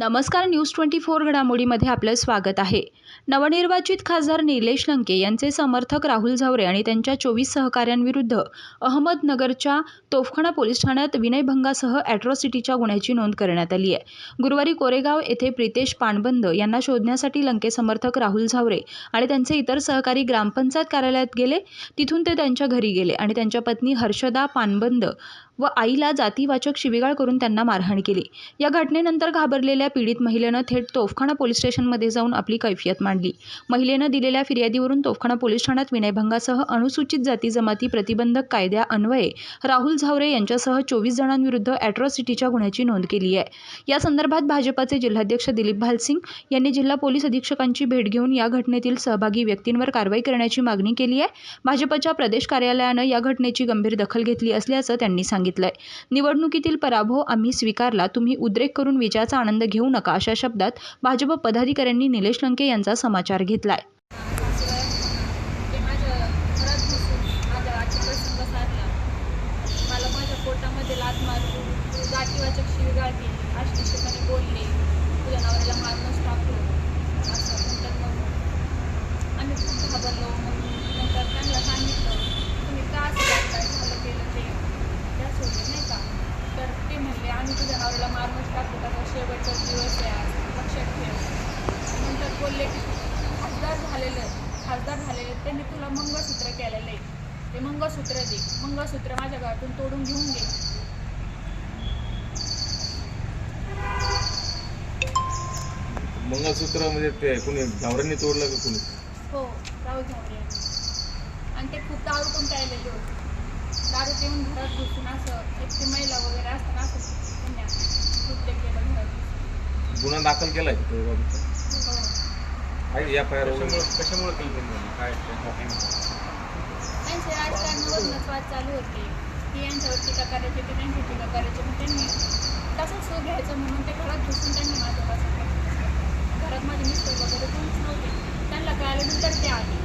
नमस्कार news twenty four घडामोडीमध्ये आपलं स्वागत आहे. नवनिर्वाचित खासदार निलेश लंके यांचे समर्थक राहुल झावरे आणि त्यांच्या चोवीस सहकाऱ्यांविरुद्ध अहमदनगरच्या तोफखाना पोलीस ठाण्यात विनयभंगासह ॲट्रॉसिटीच्या गुन्ह्याची नोंद करण्यात आली आहे. गुरुवारी कोरेगाव येथे प्रितेश पाणबंद यांना शोधण्यासाठी लंके समर्थक राहुल झावरे आणि त्यांचे इतर सहकारी ग्रामपंचायत कार्यालयात गेले. तिथून ते त्यांच्या घरी गेले आणि त्यांच्या पत्नी हर्षदा पानबंद व आईला जातीवाचक शिवीगाळ करून त्यांना मारहाण केली. या घटनेनंतर घाबरलेल्या पीडित महिलेनं थेट तोफखाना पोलीस स्टेशनमध्ये जाऊन आपली कैफियत मांडली. महिलेनं दिलेल्या फिर्यादीवरून तोफखाना पोलीस ठाण्यात विनयभंगासह अनुसूचित जाती जमाती प्रतिबंधक कायद्या अन्वये राहुल झावरे यांच्यासह चोवीस जणांविरुद्ध अॅट्रॉसिटीच्या गुन्ह्याची नोंद केली आहे. या संदर्भात भाजपाचे जिल्हाध्यक्ष दिलीप भालसिंग यांनी जिल्हा पोलीस अधीक्षकांची भेट घेऊन या घटनेतील सहभागी व्यक्तींवर कारवाई करण्याची मागणी केली आहे. भाजपच्या प्रदेश कार्यालयानं या घटनेची गंभीर दखल घेतली असल्याचं त्यांनी सांगितलं. सांगितलंय. निवडणुकीतील पराभव आम्ही स्वीकारला तुम्ही उद्रेक करून विजयाचा आनंद घेऊ नका अशा शब्दात भाजप पदाधिकाऱ्यांनी निलेश लंके यांचा समाचार घेतलाय. पोटामध्ये लात मारून जातीवाचक शिवीगाळ केली आश्लेषकाने बोलले तुझ्या नवऱ्याला मारून टाकलं असं नंतर मग आम्ही खूप घाबरलो मग नंतर त्यांना सांगितलं तुम्ही का असं करताय झालं केलं ते त्या सोडले नाही का तर ते म्हणले आम्ही तुझ्या नवऱ्याला मारूनच टाकलं त्याचा शेवटचा दिवस आहे आज लक्षात ठेव नंतर बोलले की खासदार झालेलं खासदार झालेले त्यांनी तुला मंगळसूत्र केलेलं. आहे ते मंगळसूत्र दे. मंगळसूत्र माझ्या घरातून तोडून घेऊन घे. मंगळसूत्र म्हणजे ते कुणी नवऱ्यांनी तोडलं का कुणी? हो राहू झाले आणि ते खूप दारू पण प्यायलेले होते. दारू पिऊन घरात घुसून असं एकटी महिला वगैरे असताना असं त्यांनी कृत्य केलं घरात. गुन्हा दाखल केलाय तो? हो आहे या फायर कशामुळे काय त्यांचे राजकारणावरूनच वाद चालू होते. की यांच्यावर टीका करायची ते त्यांची टीका करायची मग त्यांनी तसंच सो घ्यायचं म्हणून ते घरात घुसून त्यांनी माझ्यापासून घरात माझे मिस्टर वगैरे कोणीच नव्हते. त्यांना कळाल्यानंतर ते आले.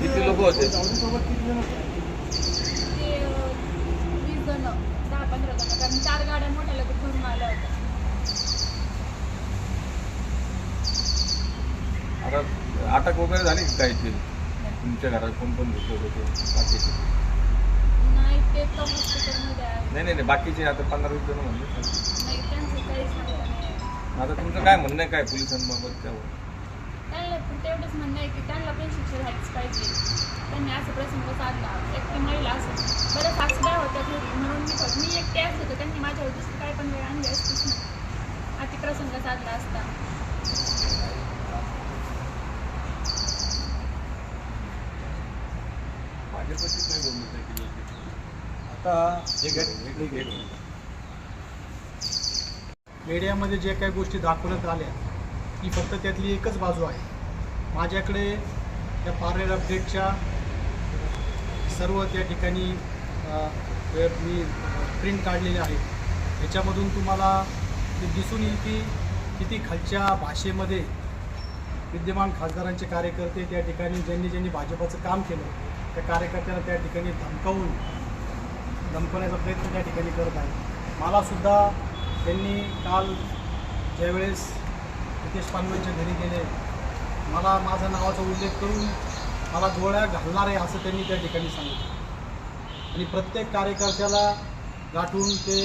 किती लोक होते? ते वीस जण दहा पंधरा जण. कारण चार गाड्या मोठ्या लगेच भरून आल्या होत्या. आता अटक वगैरे झाली काय ते तुमच्या घरात कोण कोण लोक होते बाकीचे? नाही ते तर हॉस्पिटलमध्ये आहे नाही नाही नाही बाकीचे आता पंधरा वीस जण म्हणले. नाही त्यांचं काही सांगता नाही. आता तुमचं काय म्हणणं आहे काय पोलिसांबाबत त्यावर? त्यांना पण तेवढंच म्हणणं आहे की त्यांना पण शिक्षा झालीच पाहिजे. त्यांनी असं प्रसंग साधला. एकटी महिला असं बरं सासूबाई होत्या घरी म्हणून मी फक्त मी एकटी असत होते त्यांनी माझ्यावर दुसरी काय पण वेळ आणली असतीच ना. अति प्रसंग साधला असता. भाजपचीच नाही केली आता मीडियामध्ये जे काही गोष्टी दाखवण्यात आल्या ती फक्त त्यातली एकच बाजू आहे. माझ्याकडे त्या पार्लर अपडेटच्या सर्व त्या ठिकाणी मी प्रिंट काढलेले आहेत. याच्यामधून तुम्हाला ते दिसून येईल की किती खालच्या भाषेमध्ये विद्यमान खासदारांचे कार्यकर्ते त्या ठिकाणी ज्यांनी ज्यांनी भाजपाचं काम केलं त्या कार्यकर्त्यांना त्या ठिकाणी धमकावून धमकवण्याचा प्रयत्न त्या ठिकाणी करत आहे मलासुद्धा त्यांनी काल ज्यावेळेस नितेश पानवेंच्या घरी गेले मला माझा नावाचा उल्लेख करून मला गोळ्या घालणार आहे असं त्यांनी त्या ठिकाणी सांगितलं. आणि प्रत्येक कार्यकर्त्याला गाठून ते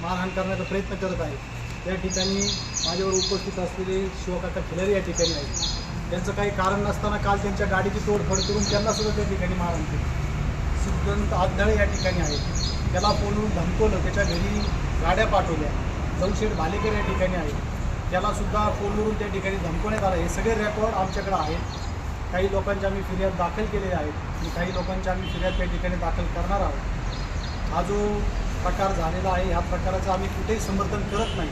मारहाण करण्याचा प्रयत्न करत आहेत. त्या ठिकाणी माझ्यावर उपस्थित असलेले शिवकाका खिलारी या ठिकाणी आहेत. त्यांचं काही कारण नसताना काल त्यांच्या गाडीची तोडफोड करून त्यांना सुद्धा त्या ठिकाणी मारण केली. सिद्धांत आदळे या ठिकाणी आहेत त्याला फोनवरून धमकवलं त्याच्या घरी गाड्या पाठवल्या. दौशेठ भालेकर या ठिकाणी आहेत त्याला सुद्धा फोनवरून त्या ठिकाणी धमकवण्यात आलं. हे सगळे रेकॉर्ड आमच्याकडे आहेत. काही लोकांच्या आम्ही फिर्याद दाखल केलेल्या आहेत आणि काही लोकांच्या आम्ही फिर्याद त्या ठिकाणी दाखल करणार आहोत. हा जो प्रकार झालेला आहे ह्या प्रकाराचं आम्ही कुठेही समर्थन करत नाही.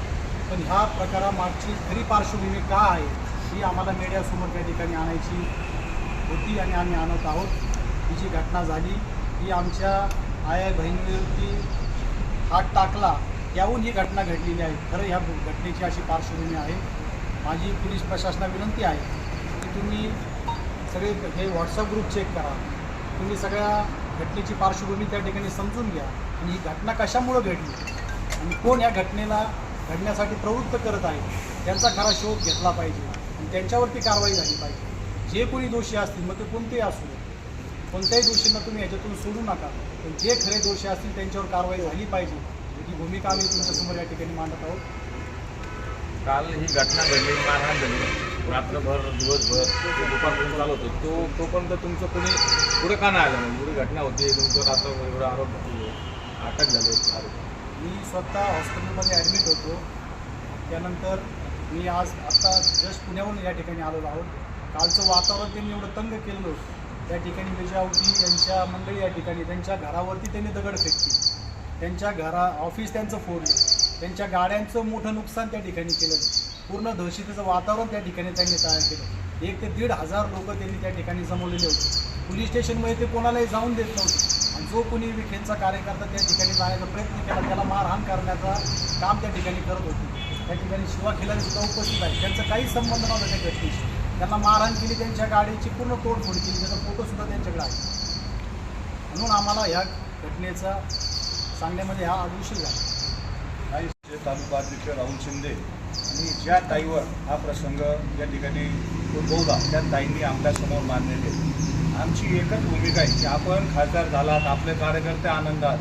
पण ह्या प्रकारामागची खरी पार्श्वभूमी का आहे ही आम्हाला मीडियासमोर त्या ठिकाणी आणायची होती आणि आम्ही आणत आहोत. ही जी घटना झाली ही आमच्या आया बहिणीवरती हात टाकला याहून ही घटना घडलेली आहे. खरं ह्या घटनेची अशी पार्श्वभूमी आहे. माझी पोलीस प्रशासना विनंती आहे की तुम्ही सगळे हे व्हॉट्सअप ग्रुप चेक करा. तुम्ही सगळ्या घटनेची पार्श्वभूमी त्या ठिकाणी समजून घ्या. आणि ही घटना कशामुळं घडली? आणि कोण या घटनेला घडण्यासाठी प्रवृत्त करत आहेत त्यांचा खरा शोध घेतला पाहिजे आणि त्यांच्यावरती कारवाई झाली पाहिजे. जे कोणी दोषी असतील मग ते कोणतेही असू दे कोणत्याही दोषींना तुम्ही याच्यातून सोडू नका. पण जे खरे दोषी असतील त्यांच्यावर कारवाई झाली पाहिजे. ही भूमिका आम्ही तुमच्यासमोर या ठिकाणी मांडत आहोत. काल ही घटना घडली मारहाण झाली. रात्रभर दिवसभर तो दुपारपर्यंत चालू होतो. तो तोपर्यंत तुमचं कोणी पुढे का नाही आलं? म्हणजे एवढी घटना होती तुमचं रात्रभर एवढं आरोप अटक झाले. आरोप मी स्वतः हॉस्पिटलमध्ये ॲडमिट होतो. त्यानंतर मी आज आत्ता जस्ट पुण्याहून या ठिकाणी आलेलो आहोत. कालचं वातावरण त्यांनी एवढं तंग केलं होतं त्या ठिकाणी विजयावती यांच्या मंडळी या ठिकाणी त्यांच्या घरावरती त्यांनी दगड फेकली त्यांच्या घरा ऑफिस त्यांचं फोडलं. त्यांच्या गाड्यांचं मोठं नुकसान त्या ठिकाणी केलं. पूर्ण दहशतीचं वातावरण त्या ठिकाणी त्यांनी तयार केलं. एक ते दीड हजार लोक त्यांनी त्या ठिकाणी जमवलेले होते. पोलीस स्टेशनमध्ये ते कोणालाही जाऊन देत नव्हते. जो कोणी विखेंचा कार्यकर्ता त्या ठिकाणी जाण्याचा प्रयत्न केला त्याला मारहाण करण्याचा काम त्या ठिकाणी करत होते. त्या ठिकाणी शिवा खिलारी सुद्धा उपस्थित आहे त्यांचा काही संबंध नव्हता त्या व्यक्तीशी. त्यांना मारहाण केली त्यांच्या गाडीची पूर्ण तोडफोड केली त्याचा फोटोसुद्धा त्यांच्याकडे आहे. म्हणून आम्हाला ह्या घटनेचा सांगण्यामध्ये हा आज झाला. तालुका अध्यक्ष राहुल शिंदे आणि ज्या ताईवर हा प्रसंग या ठिकाणी उद्भवला त्या ताईंनी आपल्यासमोर मांडलेले आमची एकच भूमिका आहे की आपण खासदार झालात आपले कार्यकर्ते आनंदात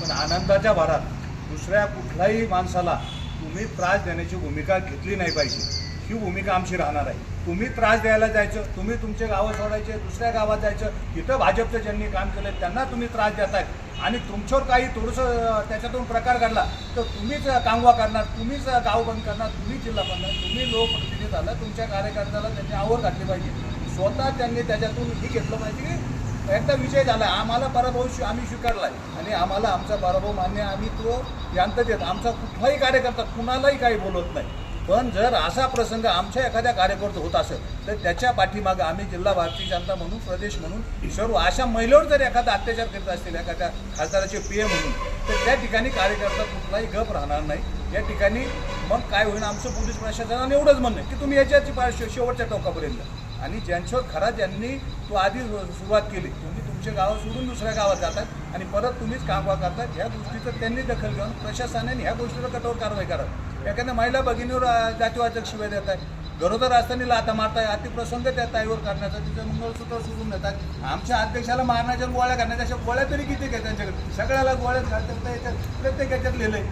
पण आनंदाच्या भरात दुसऱ्या कुठल्याही माणसाला तुम्ही त्रास देण्याची भूमिका घेतली नाही पाहिजे. ही भूमिका आमची राहणार आहे. तुम्ही त्रास द्यायला जायचं तुम्ही तुमचे गावं सोडायचे दुसऱ्या गावात जायचं तिथं भाजपचं ज्यांनी काम केलं त्यांना तुम्ही त्रास देताय. आणि तुमच्यावर काही थोडंसं त्याच्यातून प्रकार घडला तर तुम्हीच कांगवा करणार तुम्हीच गाव बंद करणार तुम्हीच जिल्हा बंद तुम्ही लोकप्रतिनिधी झाला तुमच्या कार्यकर्त्याला त्यांनी आवड घातली पाहिजे. स्वतः त्यांनी त्याच्यातून हे घेतलं पाहिजे की एकदा विजय झाला आम्हाला पराभव स्वी- आम्ही स्वीकारलाय. आणि आम्हाला आमचा पराभव मान्य आम्ही तो यांत देत आमचा कुठलाही कार्यकर्ता कुणालाही काही बोलत नाही. पण जर असा प्रसंग आमच्या एखाद्या कार्यकर्ता होत असेल तर त्याच्या पाठीमागं आम्ही जिल्हा भारतीय जनता म्हणून प्रदेश म्हणून सर्व अशा महिलेवर जर एखादा अत्याचार करत असतील एखाद्या खासदाराचे पी म्हणून तर त्या ठिकाणी कार्यकर्ता कुठलाही गप राहणार नाही. या ठिकाणी मग काय होईल आमचं पोलीस प्रशासनाने एवढंच म्हणणं की तुम्ही याच्याची पा- शेवटच्या टोकापर्यंत आणि ज्यांच्यावर खरा ज्यांनी तो आधी सुरुवात केली तुम्ही तुमच्या गावात सोडून दुसऱ्या गावात जातात आणि परत तुम्हीच कामवा करतात ह्या गोष्टीचं त्यांनी दखल घेऊन प्रशासनाने ह्या गोष्टीवर कठोर कारवाई करावी एखाद्या महिला भगिनीवर जातीवाचक शिवाय देत आहे. गरोदर असताना लाता मारताय अतिप्रसंग त्या ताईवर करण्याचा तिचं मंगळसूत्र सोडून देतात. आमच्या अध्यक्षाला मारण्याच्या गोळ्या करण्याच्या अशा गोळ्या तरी किती काय त्यांच्याकडे? सगळ्याला गोळ्या घालतात तर याच्यात प्रत्येक याच्यात लिहिलंय.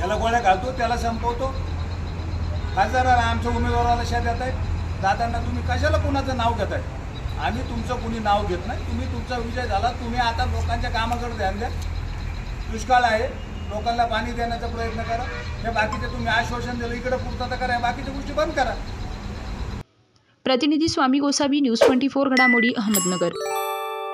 याला गोळ्या घालतो त्याला संपवतो. खासदाराला आमच्या उमेदवाराला शा देत आहे दादांना तुम्ही कशाला कुणाचं नाव घेत आहे आम्ही तुमचं कुणी नाव घेत नाही. तुम्ही तुमचा विजय झाला. तुम्ही आता लोकांच्या कामाकडे ध्यान द्या. दुष्काळ आहे. लोकांना पाणी देण्याचा प्रयत्न करा. हे बाकीचे तुम्ही आश्वासन दिलं इकडे पूर्तता करा या बाकीच्या गोष्टी बंद करा. प्रतिनिधी Swami Gosavi news twenty four घडामोडी अहमदनगर.